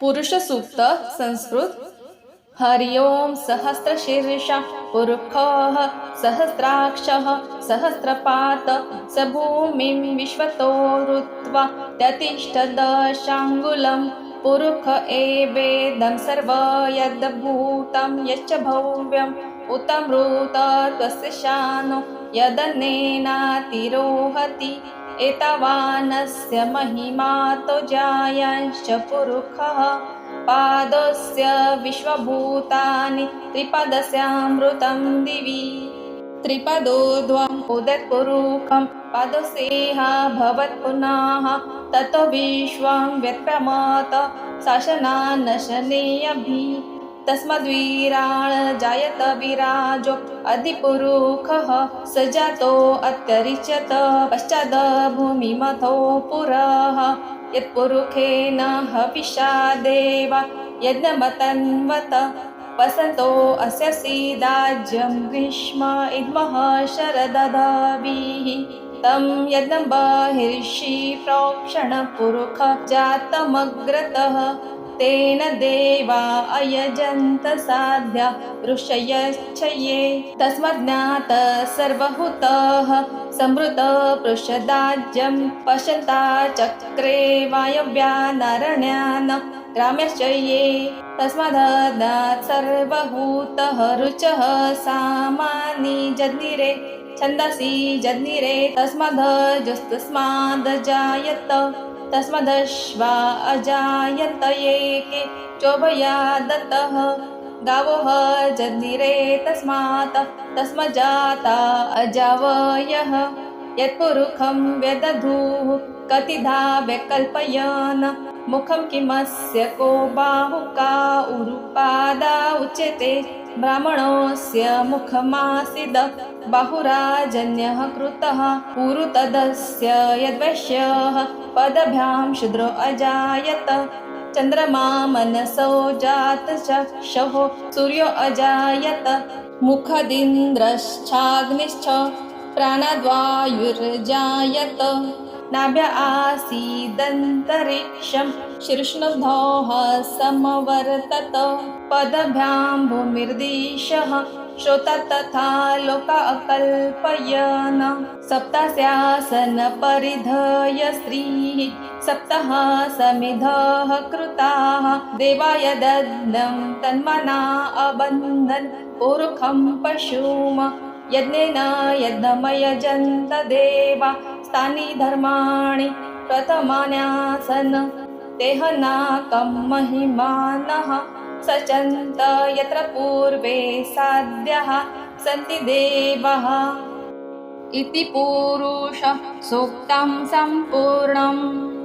पुरुषसूक्त संस्कृत। हरि ओं सहस्रशीर्षः पुरुखः सहस्राक्षः सहस्रपात। स भूमिं विश्वतो ऋत्वा त्यतिष्ठदशाङ्गुलं। पुरुख एवेदं सर्व यद्भूतं यच्च भव्यम् उत मृत त्वस्य शानो यदनेनातिरोहति एतावानस्य महिमातो जायांश्च पुरुखः। पादस्य विश्वभूतानि त्रिपदस्यामृतं दिवि। त्रिपदो द्वम् पादसेहा भवत् पुनः। ततो विश्वं व्यप्रमत शासनानशनेऽभि तस्मद्वीराळ जायत विराजो अधिपुरुखः स जातो अत्यरिच्यत पश्चाद् भूमिमथो पुरः यत्पुरुखेन हविषा देवा यज्ञमतन्वत वसन्तो अस्य सीदाज्यं ग्रीष्म इद्मः शरदधभिः तं यज्ञं बहिर्षि प्रोक्षणपुरुख जातमग्रतः तेन देवा अयजन्त साध्या ऋषयच्छये तस्मज्ञात सर्वहुतः संवृत पृषदाज्यं पश्यन्ता चक्रे वायव्यानरण्यान् ग्राम्यश्च ये तस्माददात् सर्वभूतः रुचः सामानि जज्ञिरे छन्दसि जज्ञिरे तस्मादजस्तस्मादजायत तस्मदश्वा अजायत एके चोभया दत्तः गावोः जज्ञिरे तस्मात् तस्मज्जाता अजावयः। यत्पुरुखं व्यदधुः कतिधा व्यकल्पयन्। मुखं किमस्य को बाहुका उरुपादा उच्यते। ब्राह्मणोऽस्य मुखमासीद। बाहुराजन्यः कृतः। कुरु तदस्य यद्वैश्यः पदभ्यां शूद्रो अजायत। चन्द्रमा मनसो जातचक्षुः सूर्यो अजायत। मुखदिन्द्रश्चाग्निश्च। प्राणाद्वायुर्जायत नाभ्य आसीदन्तरिक्षं शीर्ष्णुधोः समवर्तत पदभ्यां भूमिर्दिशः श्रोता तथा लोका अकल्पयन् सप्तास्यासनपरिधय स्त्रीः सप्तः समिधः कृताः देवाय दद्नं तन्मना अबन्धन् पुरुखं पशुम यज्ञेन यज्ञमयजन्त देवा स्थानी धर्माणि प्रथमान्यासन तेहनाकं महिमानः सचन्त यत्र पूर्वे साध्यः सन्ति देवः। इति पूरुषः सूक्तं सम्पूर्णम्।